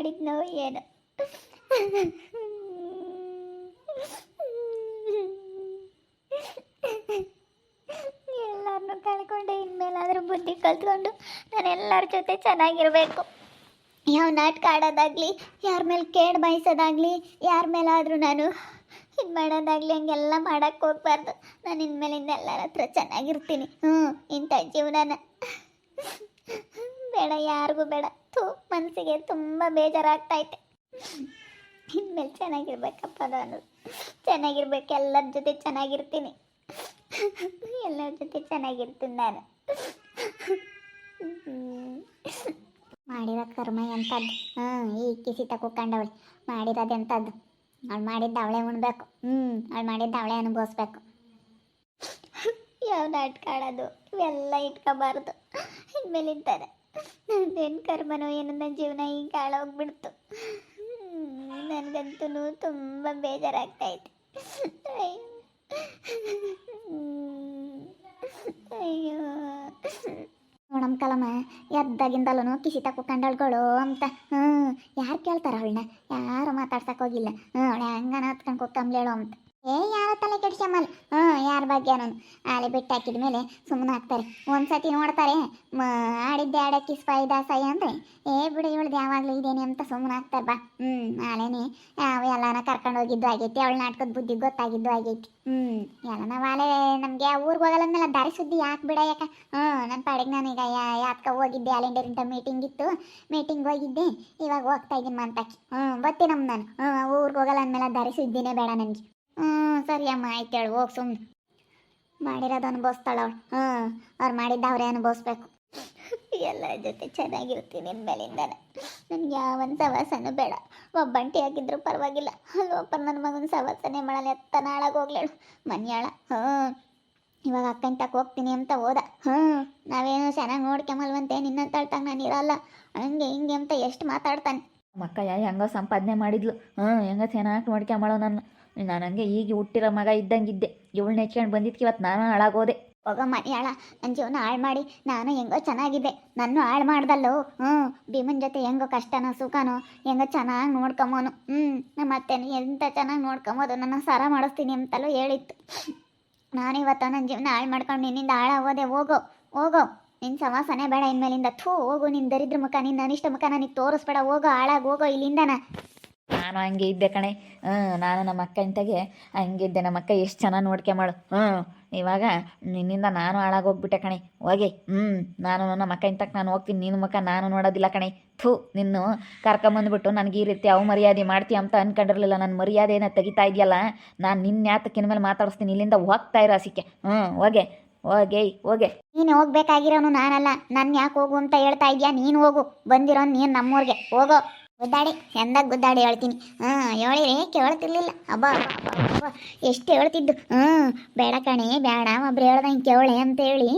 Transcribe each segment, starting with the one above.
ಮಾಡಿದ್ನೋ ಏನು? ಎಲ್ಲರನ್ನೂ ಕಳ್ಕೊಂಡೆ, ಇನ್ಮೇಲಾದರೂ ಬುದ್ಧಿ ಕಲ್ತ್ಕೊಂಡು ನಾನು ಎಲ್ಲರ ಜೊತೆ ಚೆನ್ನಾಗಿರಬೇಕು. ಯಾವ ನಾಟಕ ಆಡೋದಾಗ್ಲಿ, ಯಾರ ಮೇಲೆ ಕೇಡ್ ಬಯಸೋದಾಗಲಿ, ಯಾರ ಮೇಲಾದರೂ ನಾನು ಇದು ಮಾಡೋದಾಗಲಿ ಹಂಗೆಲ್ಲ ಮಾಡೋಕ್ಕೆ ಹೋಗ್ಬಾರ್ದು. ನಾನು ಇನ್ಮೇಲಿಂದ ಎಲ್ಲರ ಹತ್ರ ಚೆನ್ನಾಗಿರ್ತೀನಿ. ಹ್ಞೂ ಇಂಥ ಜೀವನನ. ಬೇಡ, ಯಾರಿಗೂ ಬೇಡ. ಥೂ ಮನಸ್ಸಿಗೆ ತುಂಬ ಬೇಜಾರಾಗ್ತೈತೆ. ಇನ್ಮೇಲೆ ಚೆನ್ನಾಗಿರ್ಬೇಕಪ್ಪ ನಾನು. ಚೆನ್ನಾಗಿರ್ಬೇಕು. ಎಲ್ಲರ ಜೊತೆ ಚೆನ್ನಾಗಿರ್ತೀನಿ. ಎಲ್ಲರ ಜೊತೆ ಚೆನ್ನಾಗಿರ್ತೀನಿ ನಾನು. ಮಾಡಿರೋ ಕರ್ಮ ಎಂಥದ್ದು ಹ್ಞೂ ಈ ಕಿಸಿ ತಕೊಂಡವಳು ಮಾಡಿರೋದು ಎಂಥದ್ದು ಅವಳು ಮಾಡಿದ್ದ ಅವಳೆ ಉಣ್ಬೇಕು. ಹ್ಞೂ ಅವಳು ಮಾಡಿದ್ದ ಅವಳೆ ಅನುಭವಿಸ್ಬೇಕು. ಯಾವ ನಾಟಕ ಇವೆಲ್ಲ ಇಟ್ಕೋಬಾರ್ದು. ಇನ್ಮೇಲಿಂತಾರೆ ನಂದೇನು ಕರ್ಮನೋ ಏನೋ ನನ್ನ ಜೀವನ ಹಿಂಗೆ ಹಾಳೋಗ್ಬಿಡ್ತು ನನಗಂತೂ ತುಂಬ ಬೇಜಾರಾಗ್ತೈತೆ ಅಯ್ಯೋ. ನೋಡಮ್ ಕಲಮ್ಮ ಎದ್ದಾಗಿಂದಲೂ ಕಿಸಿ ತಕೊಂಡಳ್ಗಳು ಅಂತ. ಹ್ಞೂ ಯಾರು ಕೇಳ್ತಾರ ಅವಳನ್ನ? ಯಾರು ಮಾತಾಡ್ಸಕ್ ಹೋಗಿಲ್ಲ. ಹ್ಞೂ ಅವಳೆ ಹಂಗನ ಹತ್ಕೊಂಡು ಹೇಳೋ ಅಂತ. ಏ ಯಾರ ತಲೆ ಕೆಡ್ಸ್ಯಮ್ಮಲ್ಲ ಹ್ಞೂ ಯಾರ ಬಗ್ಗೆ ನಾನು? ಆಲೆ ಬಿಟ್ಟು ಹಾಕಿದ ಮೇಲೆ ಸುಮ್ಮನೆ ಹಾಕ್ತಾರೆ. ಒಂದ್ಸತಿ ನೋಡ್ತಾರೆ, ಮ, ಆಡಿದ್ದೆ ಆಡಕ್ಕೆ ಸ್ಪೈದಾ ಸೈ ಅಂದರೆ, ಏ ಬಿಡು, ಇವಳ್ದು ಯಾವಾಗಲೂ ಇದೇನೆ ಅಂತ ಸುಮ್ಮನೆ ಹಾಕ್ತಾರೆ. ಬಾ ಹ್ಞೂ ಯಾವ ಎಲ್ಲಾನ ಕರ್ಕೊಂಡು ಹೋಗಿದ್ದು ಆಗೈತಿ, ಅವಳ ನಾಟಕದ ಬುದ್ಧಿ ಗೊತ್ತಾಗಿದ್ದು ಆಗೈತಿ. ಹ್ಞೂ ಎಲ್ಲ ನಾವು ಆಲೆ ನಮಗೆ ಊರಿಗೆ ಹೋಗಲ್ಲ ದಾರಿ ಸುದ್ದಿ ಯಾಕೆ ಬಿಡ ಯಾಕೆ? ಹ್ಞೂ ನನ್ನ ಪಾಡಿಗೆ ನಾನೀಗ ಯಾತ್ಕ ಹೋಗಿದ್ದೆ ಅಲೆಂಡರಿಂದ ಮೀಟಿಂಗ್ ಇತ್ತು. ಮೀಟಿಂಗ್ ಹೋಗಿದ್ದೆ, ಇವಾಗ ಹೋಗ್ತಾ ಇದ್ದೀನಿ ಮಂತಾಕಿ. ಹ್ಞೂ ನಮ್ಮ ನಾನು. ಹ್ಞೂ ಊರಿಗೆ ಹೋಗಲ್ಲ ಅಂದಮೇಲೆ ದಾರಿ ಸುದ್ದಿನೇ ಬೇಡ ನನಗೆ. ಹ್ಞೂ ಸರಿ ಅಮ್ಮ, ಆಯ್ತು ಹೇಳು, ಹೋಗಿ ಸುಮ್ಮನೆ ಮಾಡಿರೋದು ಅನುಭವಿಸ್ತಾಳೆ ಅವಳು. ಹ್ಞೂ ಅವ್ರು ಮಾಡಿದ್ದ ಅನುಭವಿಸ್ಬೇಕು. ಎಲ್ಲರ ಜೊತೆ ಚೆನ್ನಾಗಿರ್ತೀನಿ ಇನ್ಮೇಲಿಂದಾನೆ ನನಗೆ ಯಾವನ್ ಸವಾಸನೂ ಬೇಡ. ಒಬ್ಬಂಟಿ ಹಾಕಿದ್ರು ಪರವಾಗಿಲ್ಲ. ಅಲ್ವಪ್ಪ ನನ್ನ ಮಗನ ಸವಾಸನೆ ಮಾಡಲ್ಲ ಎತ್ತ ನಾಳಾಗ ಹೋಗ್ಲೇಳು. ಮನ್ಯಾಳ ಹ್ಞೂ ಇವಾಗ ಅಕ್ಕನ ತಕ ಹೋಗ್ತೀನಿ ಅಂತ ಹೋದ. ಹ್ಞೂ ನಾವೇನು ಚೆನ್ನಾಗಿ ನೋಡ್ಕೊಂಬಲ್ವಂತೆ ನಿನ್ನ ತಳ್ತಾಗ ನಾನು ಇರಲ್ಲ. ಹಂಗೆ ಹಿಂಗೆ ಅಂತ ಎಷ್ಟು ಮಾತಾಡ್ತಾನೆ. ಮಕ್ಕ ಯಾ, ಹೆಂಗೋ ಸಂಪಾದನೆ ಮಾಡಿದ್ಲು. ಹ್ಞೂ ಹೆಂಗೋ ಚೆನ್ನಾಗಿ ನೋಡ್ಕೊಂಬಳೋ ನನ್ನ ನಾನು ಹಂಗೆ ಈಗ ಹುಟ್ಟಿರೋ ಮಗ ಇದ್ದಂಗಿದ್ದೆ. ಇವಳು ನೆಚ್ಕೊಂಡು ಬಂದಿದ್ದಕ್ಕೆ ಇವತ್ತು ನಾನು ಹಾಳಾಗೋದೆ. ಹೋಗೋ ಮನೆಯಾಳ ನನ್ನ ಜೀವನ ಹಾಳು ಮಾಡಿ, ನಾನು ಹೆಂಗೋ ಚೆನ್ನಾಗಿದ್ದೆ. ನನ್ನ ಹಾಳು ಮಾಡ್ದಲ್ಲೋ? ಹ್ಞೂ ಭೀಮನ್ ಜೊತೆ ಹೆಂಗೋ ಕಷ್ಟನೋ, ಸುಖನೋ, ಹೆಂಗೋ ಚೆನ್ನಾಗಿ ನೋಡ್ಕೊಂಬೋನು ಹ್ಞೂ ನಮ್ಮ ಅತ್ತೆನ ಎಂತ ಚೆನ್ನಾಗಿ ನೋಡ್ಕೊಂಬೋದು ನನ್ನ ಸರ ಮಾಡಿಸ್ತೀನಿ ಅಂತಲೂ ಹೇಳಿತ್ತು. ನಾನು ಇವತ್ತು ನನ್ನ ಜೀವನ ಹಾಳು ಮಾಡ್ಕೊಂಡು ನಿನ್ನಿಂದ ಹಾಳಾಗೋದೆ, ಹೋಗೋ ಹೋಗೋ. ನಿನ್ನ ಸವಾಸನೆ ಬೇಡ ಇನ್ಮೇಲಿಂದ. ಥೂ, ಹೋಗು ನಿನ್ನ ದರಿದ್ರ ಮುಖ ನಿನ್ನ ಅನಿಷ್ಟ ಮುಖ ನನಗೆ ತೋರಿಸ್ಬೇಡ. ಹೋಗೋ, ಹಾಳಾಗಿ ಹೋಗೋ ಇಲ್ಲಿಂದನ. ನಾನು ಹಂಗೆ ಇದ್ದೆ ಕಣೆ. ಹ್ಞೂ, ನಾನು ನಮ್ಮ ಅಕ್ಕ ಇಂತಾಗೆ ಹಂಗಿದ್ದೆ ನಮ್ಮ ಅಕ್ಕ ಎಷ್ಟು ಚೆನ್ನಾಗಿ ನೋಡ್ಕೊಂಬಳು ಹ್ಞೂ, ಇವಾಗ ನಿನ್ನಿಂದ ನಾನು ಹಾಳಾಗೋಗ್ಬಿಟ್ಟೆ ಕಣೆ. ಹೋಗಿ. ಹ್ಞೂ, ನಾನು ನಮ್ಮ ಅಕ್ಕ ಇಂತಕ್ಕೆ ನಾನು ಹೋಗ್ತೀನಿ. ನಿನ್ನ ಮುಖ ನಾನು ನೋಡೋದಿಲ್ಲ ಕಣೆ. ಥೂ, ನಿನ್ನು ಕರ್ಕೊಂಬಂದ್ಬಿಟ್ಟು ನನಗೆ ಈ ರೀತಿ ಅವು ಮರ್ಯಾದೆ ಮಾಡ್ತೀಯ ಅಂತ ಅನ್ಕೊಂಡಿರಲಿಲ್ಲ. ನನ್ನ ಮರ್ಯಾದೆನ ತೆಗಿತಾ ಇದೆಯಲ್ಲ, ನಾನು ನಿನ್ನ ಯಾತಕ್ಕಿನ ಮೇಲೆ ಮಾತಾಡಿಸ್ತೀನಿ. ಇಲ್ಲಿಂದ ಹೋಗ್ತಾ ಇರೋ ಹಸಿಕೆ. ಹ್ಞೂ, ಹೋಗೆ. ಹೋಗೆ ಹೋಗೆ. ನೀನು ಹೋಗ್ಬೇಕಾಗಿರೋನು ನಾನಲ್ಲ. ನನ್ನ ಯಾಕೆ ಹೋಗು ಅಂತ ಹೇಳ್ತಾ ಇದೆಯಾ? ನೀನು ಹೋಗು. ಬಂದಿರೋನು ನೀನು ನಮ್ಮೂರಿಗೆ. ಹೋಗೋ. ಗುದ್ದಾಡಿ ಎಂದಾಗ ಗುದ್ದಾಡಿ ಹೇಳ್ತೀನಿ. ಹಾಂ ಹೇಳಿರಿ ಕೇಳ್ತಿರ್ಲಿಲ್ಲ ಅಬ್ಬ ಅಬ್ಬ ಎಷ್ಟು ಹೇಳ್ತಿದ್ದು? ಹ್ಞೂ ಬೇಡ ಕಣೆ, ಬೇಡ, ಒಬ್ರು ಹೇಳ್ದಂಗೆ ಅಂತ ಹೇಳಿ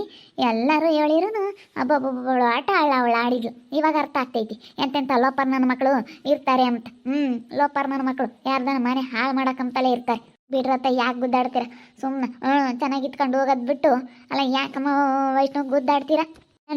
ಎಲ್ಲರೂ ಹೇಳಿರೋನು ಅಬ್ಬಬ್ಬಬ್ಬಳು ಆಟ ಆಳ ಅವಳು ಆಡಿದ್ಲು ಇವಾಗ ಅರ್ಥ ಆಗ್ತೈತಿ. ಎಂತೆಂಥ ಲೋಪರ್ ನನ್ನ ಮಕ್ಕಳು ಇರ್ತಾರೆ ಅಂತ. ಹ್ಞೂ ಲೋಪರ್ ನನ್ನ ಮಕ್ಕಳು ಯಾರ್ದನ ಮನೆ ಹಾಳು ಮಾಡಕ್ಕಂತಲೇ ಇರ್ತಾರೆ. ಬಿಡ್ರತ್ತ ಯಾಕೆ ಗುದ್ದಾಡ್ತೀರ? ಸುಮ್ಮನೆ ಹ್ಞೂ ಚೆನ್ನಾಗಿ ಇಟ್ಕೊಂಡು ಹೋಗೋದು ಬಿಟ್ಟು. ಅಲ್ಲ, ಯಾಕಮ್ಮ ವೈಷ್ಣವ್ ಗುದ್ದಾಡ್ತೀರಾ?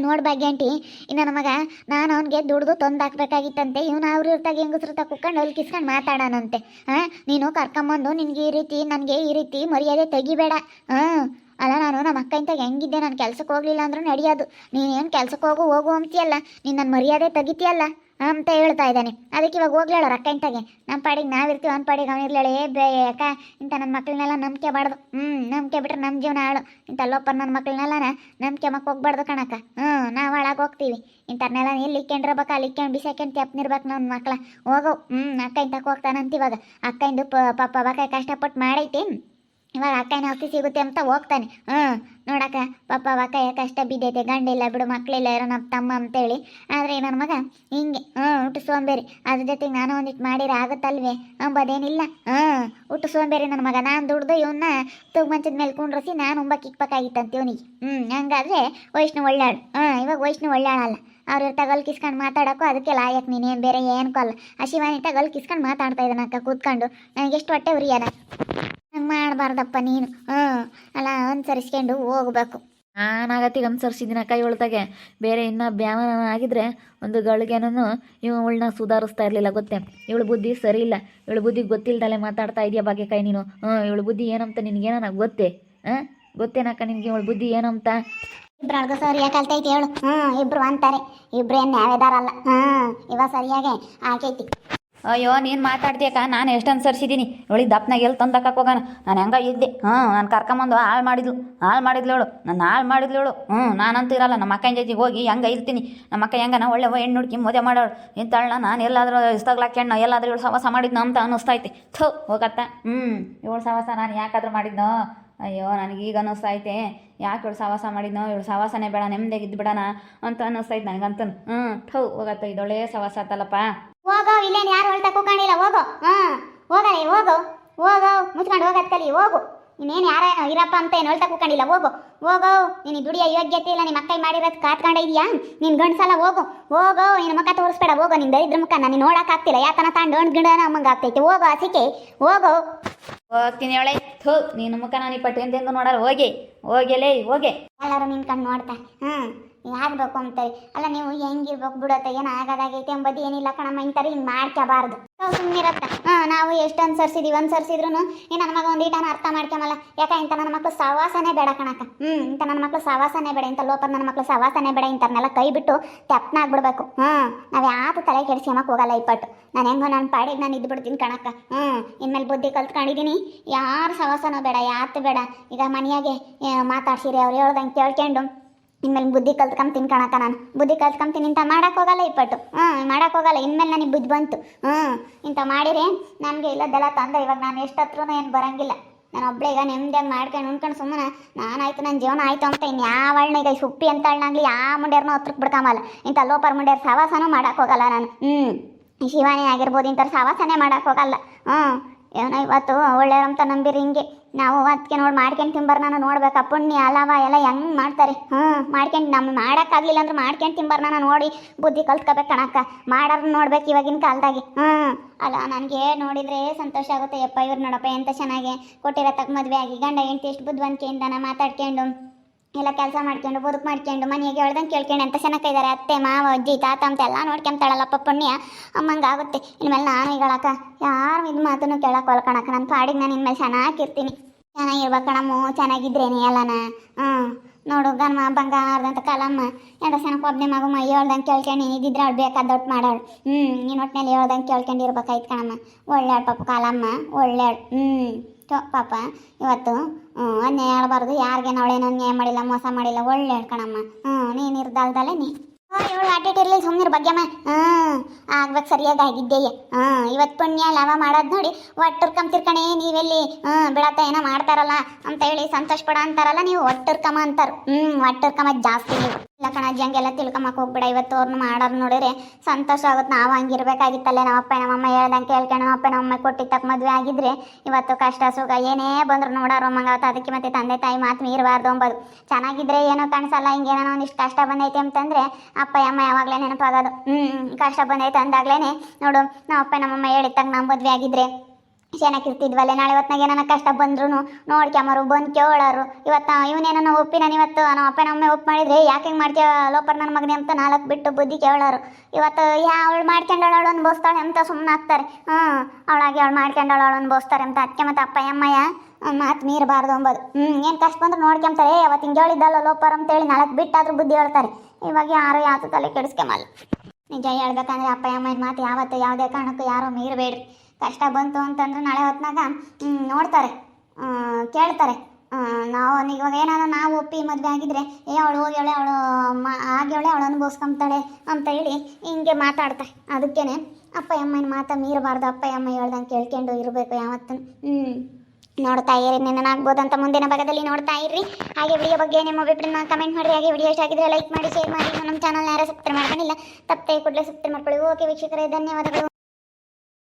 ನೋಡ್ ಭಾಗ್ಯಂಟಿ ಇನ್ನು ನಮಗ ನಾನು ಅವನಿಗೆ ದುಡ್ದು ತಂದು ಹಾಕ್ಬೇಕಾಗಿತ್ತಂತೆ. ಇವನು ಅವ್ರ ಇರ್ತಾಗ ಹೆಂಗಸ್ರ ಕುತ್ಕೊಂಡು ಅಲ್ಲಿ ಕಿಸ್ಕೊಂಡು ಮಾತಾಡೋಣಂತೆ ಹಾಂ, ನೀನು ಕರ್ಕೊಂಬಂದು ನಿನಗೆ ಈ ರೀತಿ, ನನಗೆ ಈ ರೀತಿ ಮರ್ಯಾದೆ ತೆಗಿಬೇಡ. ಹಾಂ, ಅಲ್ಲ ನಾನು ನಮ್ಮ ಅಕ್ಕ ಇಂತಾಗ ಹೆಂಗಿದ್ದೆ, ನಾನು ಕೆಲ್ಸಕ್ಕೆ ಹೋಗ್ಲಿಲ್ಲ ಅಂದ್ರೂ ನಡೆಯೋದು. ನೀನೇನು ಕೆಲ್ಸಕ್ಕೆ ಹೋಗು ಹೋಗು ಅಂತೀಯಲ್ಲ. ನೀನು ನನ್ನ ಮರ್ಯಾದೆ ತೆಗಿತೀಯಲ್ಲ. ಅಂತ ಹೇಳ್ತಾ ಇದ್ದಾನೆ. ಅದಕ್ಕೆ ಇವಾಗ ಹೋಗ್ಲೇಳ ರೊಕ್ಕ ಇಂಥಗೆ ನಮ್ಮ ಪಾಡಿಗೆ ನಾವಿರ್ತೀವಿ, ಅವ್ನ ಪಾಡಿಗೆ ಅವನಿರ್ಲೇಳೆ ಬೇ ಅಕ್ಕ, ಇಂಥ ನನ್ನ ಮಕ್ಕಳನ್ನೆಲ್ಲ ನಂಬಿಕೆ ಬಾರ್ದು. ಹ್ಞೂ ನಂಬಿಕೆ ಬಿಟ್ರೆ ನಮ್ಮ ಜೀವನ ಹಾಳು. ಇಂಥ ಲೋಪ ನನ್ನ ಮಕ್ಕಳನ್ನೆಲ್ಲ ನಂಬಿಕೆ ಮಕ್ಕ ಹೋಗ್ಬಾರ್ದು ಕಣಕ್ಕ. ಹ್ಞೂ ನಾವು ಹಾಳಾಗಿ ಹೋಗ್ತೀವಿ. ಇಂಥವ್ರನ್ನೆಲ್ಲ ಎಲ್ಲಿ ಇಕ್ಕೊಂಡಿರ್ಬೇಕು, ಅಲ್ಲಿ ಇಕ್ಕೊಂಡು ಬಿಸಾಕೊಂಡು ತೆಪ್ಪನಿರ್ಬೇಕು ನನ್ನ ಮಕ್ಕಳ ಹೋಗೋ. ಹ್ಞೂ ಅಕ್ಕ ಇಂತಕ್ಕೆ ಹೋಗ್ತಾನಂತ ಇವಾಗ. ಅಕ್ಕ ಇಂದು ಪಾಪ ಬಕ ಕಷ್ಟಪಟ್ಟು ಮಾಡೈತಿ. ಇವಾಗ ಅಕ್ಕನ ಆಸ್ತಿ ಸಿಗುತ್ತೆ ಅಂತ ಹೋಗ್ತಾನೆ. ಹ್ಞೂ ನೋಡಕ್ಕ, ಪಾಪ ಅಕ್ಕ ಕಷ್ಟ ಬಿದ್ದೈತೆ ಗಂಡಿಲ್ಲ ಬಿಡು ಮಕ್ಕಳಿಲ್ಲ ಯಾರೋ ನಮ್ಮ ತಮ್ಮ ಅಂತೇಳಿ. ಆದರೆ ನನ್ನ ಮಗ ಹಿಂಗೆ ಹ್ಞೂ ಊಟ ಸೋಂಬೇರಿ. ಅದ್ರ ಜೊತೆಗೆ ನಾನು ಒಂದಿಟ್ಟು ಮಾಡಿರ ಆಗುತ್ತಲ್ವೇ? ಅಂಬೋದೇನಿಲ್ಲ ಹ್ಞೂ ಊಟ ಸೋಂಬೇರಿ ನನ್ನ ಮಗ. ನಾನು ದುಡ್ದು ಇವನ್ನ ತೂಗ್ ಮಂಚದ ಮೇಲೆ ಕುಂಡ್ರಸಿ ನಾನು ಉಂಬ ಇಕ್ಬೇಕಾಗಿತ್ತಂತ ಇವನಿಗೆ. ಹ್ಞೂ ಹಂಗಾದ್ರೆ ವೈಷ್ಣು ಒಳ್ಳಾಳು ಹ್ಞೂ ಇವಾಗ ವೈಷ್ಣು ಒಳ್ಳಾಳಲ್ಲ ಅವ್ರ ಇರ್ತಾಗ ಕಿಸ್ಕೊಂಡು ಮಾತಾಡೋಕ್ಕೂ ಅದಕ್ಕೆ ಲಾಯಕ್ ನೀನೇನು ಬೇರೆ, ಏನು ಕಲ್ಲ. ಆ ಶಿವಾನಿ ತಗಲ್ ಕಿಸ್ಕೊಂಡು ಮಾತಾಡ್ತಾ ಇದ್ದಾನಕ್ಕ ಕೂತ್ಕೊಂಡು. ನನಗೆ ಎಷ್ಟು ಹೊಟ್ಟೆ ಉರಿಯದ ಹಂಗೆ ಮಾಡಬಾರ್ದಪ್ಪ ನೀನು. ಹ್ಞೂ ಅಲ್ಲ ಅನುಸರಿಸ್ಕೊಂಡು ಹೋಗ್ಬೇಕು. ನಾನಾಗತ್ತಿಗೆ ಅನುಸರಿಸಿದ್ದೀನಿ ಕೈ ಉಳ್ತಾಗೆ ಬೇರೆ ಇನ್ನೂ ಬ್ಯಾಮ ಆಗಿದ್ರೆ ಒಂದು ಗಳಿಗೆನೂ ಇವಳನ್ನ ಸುಧಾರಿಸ್ತಾ ಇರಲಿಲ್ಲ ಗೊತ್ತೆ? ಇವಳು ಬುದ್ಧಿ ಸರಿ ಇಲ್ಲ. ಇವಳು ಬುದ್ಧಿ ಗೊತ್ತಿಲ್ದಲೆ ಮಾತಾಡ್ತಾ ಇದೆಯಾ ಬಗ್ಗೆ ಕೈ ನೀನು? ಹ್ಞೂ ಇವಳು ಬುದ್ಧಿ ಏನಂತ ನಿನಗೇನ ಗೊತ್ತೇ? ಹಾಂ? ಗೊತ್ತೇನಕ್ಕ ನಿನಗೆ ಇವಳು ಬುದ್ಧಿ ಏನಂತ? ಇಬ್ರೊಳಗ ಸರಿಯಾಗಿ ಕಲ್ತೈತಿ ಹೇಳು ಹ್ಞೂ ಇಬ್ರು ಅಂತಾರೆ. ಇಬ್ರು ಏನು ನ್ಯಾವೇದಾರಲ್ಲ? ಹ್ಞೂ ಇವಾಗ ಸರಿಯಾಗೆ ಆಕೈತಿ. ಅಯ್ಯೋ, ನೀನು ಮಾತಾಡ್ತೀಯಕ್ಕ ನಾನು ಎಷ್ಟು ಅನ್ಸರ್ಸಿದ್ದೀನಿ ನೋಡಿ, ದಪ್ಪನಾಗ ಎಲ್ಲಿ ತಂದು ಹೋಗೋಣ ನಾನು ಹೆಂಗ ಇದ್ದೆ? ಹ್ಞೂ ನಾನು ಕರ್ಕೊಂಬಂದು ಹಾಳು ಮಾಡಿದ್ಲು. ಹಾಳು ಮಾಡಿದ್ಲು ಹೇಳು. ನಾನು ಹಾಳು ಮಾಡಿದ್ಲು ಹೇಳು. ಹ್ಞೂ ನಾನಂತೂ ಇರಲ್ಲ. ನಮ್ಮ ಅಕ್ಕನ ಜೊತೆಗೆ ಹೋಗಿ ಹೆಂಗೆ ಇರ್ತೀನಿ. ನಮ್ಮ ಅಕ್ಕ ಹೆಂಗ ನಾ ಒಳ್ಳೆ ಹೆಣ್ಣು ಹುಡುಕಿ ಮದುವೆ ಮಾಡೋಳು. ಇಂತಳ್ನ ನಾನು ಎಲ್ಲಾದರೂ ಇಸ್ತಾಗ್ಲಾಕೆಣ್ಣ ಎಲ್ಲಾದರೂ ಇವಳು ಸವಾಸ ಮಾಡಿದ್ನ ಅಂತ ಅನ್ನಿಸ್ತೈತೆ ಥೋ, ಹೋಗತ್ತ. ಹ್ಞೂ ಇವಳು ಸವಾಸ ನಾನು ಯಾಕಾದ್ರೂ ಮಾಡಿದ್ನೋ? ಅಯ್ಯೋ ನನಗೀಗ ಅನ್ನಿಸ್ತೈತೆ ಯಾಕೆ ಇವಳು ಸವಾಸ ಮಾಡಿದ್ನೋ? ಇವಳು ಸವಾಸನೇ ಬೇಡ ನೆಮ್ಮದಿಯಾಗಿದ್ದು ಬಿಡೋಣ ಅಂತ ಅನ್ನಿಸ್ತೈತೆ ನನಗಂತೂ ಹ್ಞೂ ಥೌ, ಹೋಗತ್ತ. ಇದೊಳ್ಳೆ ಸವಾಸ ಆತಲ್ಲಪ್ಪ ಹೋಗೋ ಇಲ್ಲೇನು ಯಾರು ಹೊಳ್ತಾ ಕೂಕೊಂಡಿಲ್ಲ ಹೋಗೋ. ಹಾ ಹೋಗಲಿ ಹೋಗೋ. ಹೋಗೋ ಮುಚ್ಕೊಂಡು ಹೋಗತ್ ಕಲಿ ಹೋಗು. ಇನ್ನೇನು ಯಾರ ಇರಪ್ಪ ಅಂತ ಏನು ಹೊಳ್ತಾ ಕೂಕೊಂಡಿಲ್ಲ ಹೋಗು. ಹೋಗೋ ನೀನು ದುಡಿಯ ಯೋಗ್ಯತೆ ಇಲ್ಲ ನಿಮ್ಮ ಮಕ್ಕಳು ಮಾಡಿರೋದು ಕಾತ್ಕೊಂಡ ಇದೆಯಾ? ನೀನು ಗಂಡ್ಸಲ್ಲ ಹೋಗು. ಹೋಗೋ ನಿನ್ನ ಮುಖ ತೋರಿಸ್ಬೇಡ ಹೋಗೋ. ನಿನ್ನ ದರಿದ್ರ ಮುಖ ನಾನು ನೋಡೋಕ್ಕಾಗ್ತಿಲ್ಲ ಯಾತನ ತಾಂಡು ಗಂಡು ಗಿಡ ನಮ್ಮಂಗೆ ಆಗ್ತೈತೆ. ಹೋಗೋ ಅಸಿಕೆ ಹೋಗೋ. ಹೋಗ್ತೀನಿ ಹೇಳೆ ಥೂ ನಿನ್ನ ಮುಖ ನಾನು ಪಟ್ಟು ಎಂದೆಂದು ನೋಡಲ್ಲ. ಹೋಗಿ ಹೋಗಿಲೇ ಹೋಗೆ. ಎಲ್ಲರೂ ಕಣ್ಣು ನೋಡ್ತಾ. ಹಾಂ ಆಗ್ಬೇಕು ಅಂತಾರೆ. ಅಲ್ಲ, ನೀವು ಹೆಂಗಿರ್ಬೇಕು ಬಿಡತ್ತೆ ಏನು ಆಗೋದಾಗೈತೆ ಎಂಬುದು ಏನಿಲ್ಲ ಕಣಮ್ಮ ಇಂತಾರೆ ಹಿಂಗೆ ಮಾಡ್ಕೋಬಾರ್ದು ಸುಮ್ಮನಿರತ್ತ ಹಾಂ, ನಾವು ಎಷ್ಟು ಅನ್ಸರ್ಸಿದೀವಿ ಅನ್ಸರ್ಸಿದ್ರು ಈ ನನ್ನ ಮಗ ಒಂದು ಅರ್ಥ ಮಾಡ್ಕೊಂಬಲ್ಲ ಯಾಕೆ, ಇಂಥ ನನ್ನ ಮಕ್ಳು ಸವಾಸನೆ ಬೇಡ ಕಣಕ್ಕ. ಹ್ಞೂ ಇಂಥ ನನ್ನ ಮಕ್ಳು ಸವಾಸನೆ ಬೇಡ, ಇಂಥ ಲೋಪರ್ ನನ್ನ ಮಕ್ಳು ಸವಾಸನೆ ಬೇಡ ಇಂಥವ್ರನ್ನೆಲ್ಲ ಕೈ ಬಿಟ್ಟು ತೆಪ್ಪನಾಗ್ಬಿಡ್ಬೇಕು ಹ್ಮ್, ನಾವು ಯಾತು ತಲೆ ಕೆಡ್ಸ್ಕೊಂಬಕ್ಕೆ ಹೋಗಲ್ಲ ಇಪ್ಪಟ್ಟು ನಾನು ಹೆಂಗೋ ನನ್ನ ಪಾಡಿಗೆ ನಾನು ಇದ್ದು ಬಿಡ್ತೀನಿ ಕಣಕ್ಕ. ಹ್ಞೂ ಇನ್ಮೇಲೆ ಬುದ್ಧಿ ಕಲ್ತ್ಕೊಂಡಿದ್ದೀನಿ ಯಾರು ಸವಾಸನೂ ಬೇಡ ಯಾತು ಬೇಡ. ಈಗ ಮನೆಯಾಗೆ ಮಾತಾಡ್ಸಿರಿ ಅವ್ರು ಹೇಳ್ದಂಗೆ ಕೇಳ್ಕೊಂಡು ಇನ್ಮೇಲೆ ಬುದ್ಧಿ ಕಲ್ತ್ಕೊಂತೀನಿ ಕಣಕ್ಕ ನಾನು. ಬುದ್ಧಿ ಕಲ್ತ್ಕೊಂತೀನಿ ಇಂಥ ಮಾಡಕ್ಕೆ ಹೋಗಲ್ಲ ಇಪ್ಪಟ್ಟು. ಹ್ಞೂ ಮಾಡಕ್ಕೆ ಹೋಗಲ್ಲ. ಇನ್ಮೇಲೆ ನನಗೆ ಬುದ್ಧಿ ಬಂತು. ಹ್ಞೂ ಇಂಥ ಮಾಡಿರಿ ನನಗೆ ಇಲ್ಲದೆಲ್ಲ ತಂದೆ ಇವಾಗ ನಾನು ಎಷ್ಟು ಹತ್ರನೂ ಏನು ಬರಂಗಿಲ್ಲ. ನಾನು ಒಬ್ಳೆ ಈಗ ನೆಮ್ಮದಿಯಾಗಿ ಮಾಡ್ಕೊಂಡು ಉಣ್ಕೊಂಡು ಸುಮ್ಮನೆ ನಾನಾಯ್ತು ನನ್ನ ಜೀವನ ಆಯ್ತು ಅಂತ ಇನ್ನು ಯಾವಳನ್ನ ಈಗ ಸುಪ್ಪಿ ಅಂತ ಅಣ್ಣಾಗ್ಲಿ ಯಾವ ಮುಂಡ್ಯಾರನೂ ಹತ್ರಕ್ಕೆ ಬಿಡ್ಕೊಂಬಲ್ಲ. ಇಂಥ ಲೋಪರ್ ಮುಂಡ್ಯಾರ ಸವಾಸನೂ ಮಾಡಕ್ಕೆ ಹೋಗಲ್ಲ ನಾನು. ಹ್ಞೂ ಶಿವಾನಿ ಆಗಿರ್ಬೋದು ಇಂಥವ್ರು ಸವಾಸನೇ ಮಾಡಕ್ಕೆ ಹೋಗಲ್ಲ. ಹ್ಞೂ ಏನೋ ಇವತ್ತು ಒಳ್ಳೆಯವ್ರಂತ ನಂಬಿರಿ ಹಿಂಗೆ. ನಾವು ಅದಕ್ಕೆ ನೋಡಿ ಮಾಡ್ಕೊಂಡು ತಿಂಬರ್ ನಾನು ನೋಡ್ಬೇಕು. ಪುಣ್ಯ ಅಲವ ಎಲ್ಲ ಹೆಂಗೆ ಮಾಡ್ತಾರೆ? ಹ್ಞೂ, ಮಾಡ್ಕೊಂಡು ನಮ್ಮ ಮಾಡೋಕ್ಕಾಗಲಿಲ್ಲ ಅಂದ್ರೆ ಮಾಡ್ಕೊಂಡು ತಿಂಬರ್ ನಾನು ನೋಡಿ ಬುದ್ಧಿ ಕಲ್ತ್ಕೋಬೇಕು ಕಣಕ್ಕ. ಮಾಡೋರ್ನ ನೋಡ್ಬೇಕು ಇವಾಗಿನ ಕಾಲದಾಗೆ. ಹ್ಞೂ. ಅಲ್ಲ, ನನಗೆ ನೋಡಿದರೆ ಸಂತೋಷ ಆಗುತ್ತೆ. ಯಪ್ಪ, ಇವ್ರು ನೋಡಪ್ಪ, ಎಂತ ಚೆನ್ನಾಗಿ ಕೊಟ್ಟಿರೋ ತಕ್ಕ ಮದುವೆ ಆಗಿ. ಗಂಡ, ಹೆಂಡತಿ ಎಷ್ಟು ಬುದ್ಧಿವಂತಿಕೆಯಿಂದನ ಮಾತಾಡ್ಕೊಂಡು ಎಲ್ಲ ಕೆಲಸ ಮಾಡ್ಕೊಂಡು, ಬದುಕು ಮಾಡ್ಕೊಂಡು ಮನೆಗೆ ಹೇಳ್ದಂಗೆ ಕೇಳ್ಕೊಂಡು ಅಂತ ಚೆನ್ನಾಗಿ ಇದ್ದಾರೆ ಅತ್ತೆ, ಮಾವ, ಅಜ್ಜಿ, ತಾತ ಅಂತ ಎಲ್ಲ ನೋಡ್ಕೊಂತಾಳಲ್ಲಪ್ಪ ಪುಣ್ಯ. ಅಮ್ಮಂಗೆ ಆಗುತ್ತೆ. ಇನ್ಮೇಲೆ ನಾನು ಹೇಳಕ್ಕ, ಯಾರು ಇದು ಮಾತನ್ನು ಕೇಳಕ್ಕೆ ಹೊಲ್ಕಣಕ್ಕ ನನ್ನ ಪಾಡಿಗೆ ನಾನು ಇನ್ಮೇಲೆ ಚೆನ್ನಾಗಿರ್ತೀನಿ ಚೆನ್ನಾಗಿರ್ಬೇಕು ಚೆನ್ನಾಗಿದ್ರೇನಿ ಚೆನ್ನಾಗಿದ್ರೇನೆ ಎಲ್ಲನ? ಹ್ಞೂ. ನೋಡು ಗನ್ಮ ಬಂಗಾರದಂತ ಕಾಲಮ್ಮ. ಎಂತ ಚೆನ್ನಾಗಿ ಒಬ್ಬನೇ ಮಗು ಮೈ ಹೇಳ್ದಂಗೆ ಕೇಳ್ಕೊಂಡು ಇದ್ದಿದ್ರೆ ಅವ್ಳು ಬೇಕಾದ ದೊಡ್ಡ ಮಾಡೋಳು ಹ್ಞೂ, ನೀನು ಒಟ್ಟಿನಲ್ಲಿ ಹೇಳ್ದಂಗೆ ಕೇಳ್ಕೊಂಡಿರ್ಬೇಕಾಯ್ತು ಕಣಮ್ಮ. ಒಳ್ಳೆ ಪಾಪ ಕಾಲಮ್ಮ. ಒಳ್ಳೆ ಹ್ಞೂ. ತೊ ಪಾಪ, ಇವತ್ತು ಅನ್ಯಾಯ ಹೇಳ್ಬಾರ್ದು ಯಾರಿಗೆ ಅವಳೇನು ಅನ್ಯಾಯ ಮಾಡಿಲ್ಲ, ಮೋಸ ಮಾಡಿಲ್ಲ, ಒಳ್ಳೆ ಹೇಳ್ಕೊಣಮ್ಮ ಹ್ಞೂ ನೀನು ಇರ್ದಲ್ದಲ್ಲೇ ನೀ. ಇವಳು ಇರಲಿಲ್ಲ ಸುಮ್ಮನೆ ಬಗ್ಗೆಮ್ಮ ಹ್ಞೂ ಆಗ್ಬೇಕು ಸರಿಯಾಗಿ ಆಗಿದ್ದೇಯ. ಹ್ಞೂ ಇವತ್ತು ಪುಣ್ಯ ಲಾಭ ಮಾಡೋದು ನೋಡಿ ಒಟ್ಟುರ್ಕಂತಿರ್ಕಣೆ ನೀವೆಲ್ಲಿ. ಹ್ಞೂ ಬಿಡತ್ತ ಏನೋ ಮಾಡ್ತಾರಲ್ಲ ಅಂತ ಹೇಳಿ ಸಂತೋಷ ಪಡ ಅಂತಾರಲ್ಲ, ನೀವು ಒಟ್ಟುರ್ಕಮ ಅಂತಾರೆ. ಹ್ಞೂ ಒಟ್ಟುರ್ಕಮ ಜಾಸ್ತಿ ನೀವು. ಇಲ್ಲ ಕಣಜ್ಜಿ ಹಂಗೆಲ್ಲ ತಿಳ್ಕೊಂಬಕ್ಕೆ ಹೋಗ್ಬೇಡ. ಇವತ್ತು ಅವ್ರನ್ನ ಮಾಡೋರು ನೋಡಿದ್ರೆ ಸಂತೋಷ ಆಗುತ್ತೆ. ನಾವು ಹಂಗಿರ್ಬೇಕಾಗಿತ್ತಲ್ಲ ನಮ್ಮ ಅಪ್ಪ ನಮ್ಮಮ್ಮ ಹೇಳ್ದಂಗೆ ಕೇಳ್ಕೊಂಡು ನಮ್ಮ ಅಪ್ಪ ನಮ್ಮಮ್ಮ ಕೊಟ್ಟಿದ್ದ ತಕ್ಕ ಮದುವೆ ಆಗಿದ್ರೆ ಇವತ್ತು ಕಷ್ಟ, ಸುಖ ಏನೇ ಬಂದ್ರು ನೋಡೋರು ಮಂಗಾವತ್ತು ಅದಕ್ಕೆ ಮತ್ತೆ ತಂದೆ, ತಾಯಿ ಮಾತು ಮೀರಬಾರ್ದು ಅಂಬೋದು. ಚೆನ್ನಾಗಿದ್ರೆ ಏನೋ ಕಾಣಿಸಲ್ಲ, ಹಿಂಗೇನೋ ಒಂದಿಷ್ಟು ಕಷ್ಟ ಬಂದೈತೆ ಅಂತಂದ್ರೆ ಅಪ್ಪ, ಅಮ್ಮ ಯಾವಾಗಲೇ ನೆನಪಾಗೋದು. ಹ್ಞೂ ಕಷ್ಟ ಬಂದೈತೆ ಅಂದಾಗ್ಲೇ ನೋಡು ನಮ್ಮ ಅಪ್ಪ ನಮ್ಮಮ್ಮ ಹೇಳಿದ್ದಾಗ ನಮ್ಮ ಮದುವೆ ಆಗಿದ್ರೆ ಚೆನ್ನಾಗಿರ್ತಿದ್ವಲ್ಲೇ ನಾಳೆ ಹೊತ್ನಾಗ ಏನಾನ ಕಷ್ಟ ಬಂದ್ರು ನೋಡ್ಕ್ಯಾಮರು ಬಂದು ಕೇಳೋರು ಇವತ್ತು ಇವನೇನೋ ಒಪ್ಪಿ ನಾನು ಇವತ್ತು? ನಮ್ಮ ಅಪ್ಪ ನಮ್ಮೆ ಒಪ್ಪು ಮಾಡಿದ್ರೆ ಯಾಕೆ ಹಿಂಗೆ ಮಾಡ್ತೀಯ ಲೋಪರ್ ನನ್ನ ಮಗನೇ ಅಂತ ನಾಲ್ಕು ಬಿಟ್ಟು ಬುದ್ಧಿ ಕೇಳೋರು ಇವತ್ತು ಯಾ ಅವಳು ಮಾಡ್ಕೊಂಡವಳು ಅನ್ಬೋಸ್ತಾಳೆ ಅಂತ ಸುಮ್ಮನೆ ಹಾಕ್ತಾರೆ ಹ್ಞೂ ಅವಳಾಗಿ ಅವಳು ಮಾಡ್ಕೊಂಡವಳು ಅನ್ಬೋಸ್ತಾರೆ ಅಂತ ಅದಕ್ಕೆ ಮತ್ತು ಅಪ್ಪ, ಅಮ್ಮಯ್ಯ ಮಾತು ಮೀರಬಾರ್ದು ಅಂಬೋದು. ಹ್ಞೂ ಏನು ಕಷ್ಟ ಬಂದ್ರೆ ನೋಡ್ಕೊಂತಾರೆ ಅವತ್ತು ಹಿಂಗೆ ಹೇಳಿದ್ದಲ್ಲ ಲೋಪರ್ ಅಂತೇಳಿ ನಾಲ್ಕು ಬಿಟ್ಟಾದ್ರೂ ಬುದ್ಧಿ ಹೇಳ್ತಾರೆ. ಇವಾಗ ಯಾರು ಯಾತು ತಲೆ ಕೆಡಿಸ್ಕೊಂಬಲ್ಲ ನಿಜ ಹೇಳ್ಬೇಕಂದ್ರೆ ಅಪ್ಪ ಅಮ್ಮನ ಮಾತು ಯಾವತ್ತು ಯಾವುದೇ ಕಾರಣಕ್ಕೂ ಯಾರೂ ಮೀರಬೇಡ್ರಿ. ಕಷ್ಟ ಬಂತು ಅಂತಂದ್ರೆ ನಾಳೆ ಹೊತ್ನಾಗ ನೋಡ್ತಾರೆ ಕೇಳ್ತಾರೆ. ನಾವು ಇವಾಗ ಏನಾದ್ರು ನಾವು ಒಪ್ಪಿ ಮದುವೆ ಆಗಿದ್ರೆ, ಏ, ಅವಳು ಹೋಗ್ಯಾಳೆ ಅವಳು ಮಾ ಆಗ್ಯಾಳೆ ಅವಳು ಅನುಭವಿಸ್ಕೊಂತಾಳೆ ಅಂತ ಹೇಳಿ ಹಿಂಗೆ ಮಾತಾಡ್ತಾರೆ. ಅದಕ್ಕೇನೆ ಅಪ್ಪ ಅಮ್ಮನ ಮಾತಾ ಮೀರಬಾರ್ದು, ಅಪ್ಪ ಅಮ್ಮ ಹೇಳ್ದಂಗೆ ಕೇಳ್ಕೊಂಡು ಇರಬೇಕು ಯಾವತ್ತು. ಹ್ಞೂ ನೋಡ್ತಾ ಇರಿ ಅಂತ ಮುಂದಿನ ಭಾಗದಲ್ಲಿ ನೋಡ್ತಾ ಇರ್ರಿ. ಹಾಗೆ ವಿಡಿಯೋ ಬಗ್ಗೆ ನಿಮ್ಮ ಅಭಿಪ್ರಾಯ ಕಮೆಂಟ್ ಮಾಡಿ ಹಾಗೆ ವಿಡಿಯೋ ಇಷ್ಟ ಆಗಿದ್ರೆ ಲೈಕ್ ಮಾಡಿ ಶೇರ್ ಮಾಡಿ. ನಮ್ಮ ಚಾನಲ್ ಯಾರು ಸಬ್ಸ್ಕ್ರೈಬ್ ಮಾಡ್ಕೊಂಡಿಲ್ಲ ತಪ್ಪೇ ಕೂಡಲೇ ಸಬ್ಸ್ಕ್ರೈಬ್ ಮಾಡ್ಕೊಳ್ಳಿ. ಓಕೆ ವೀಕ್ಷಕರೇ, ಧನ್ಯವಾದಗಳು.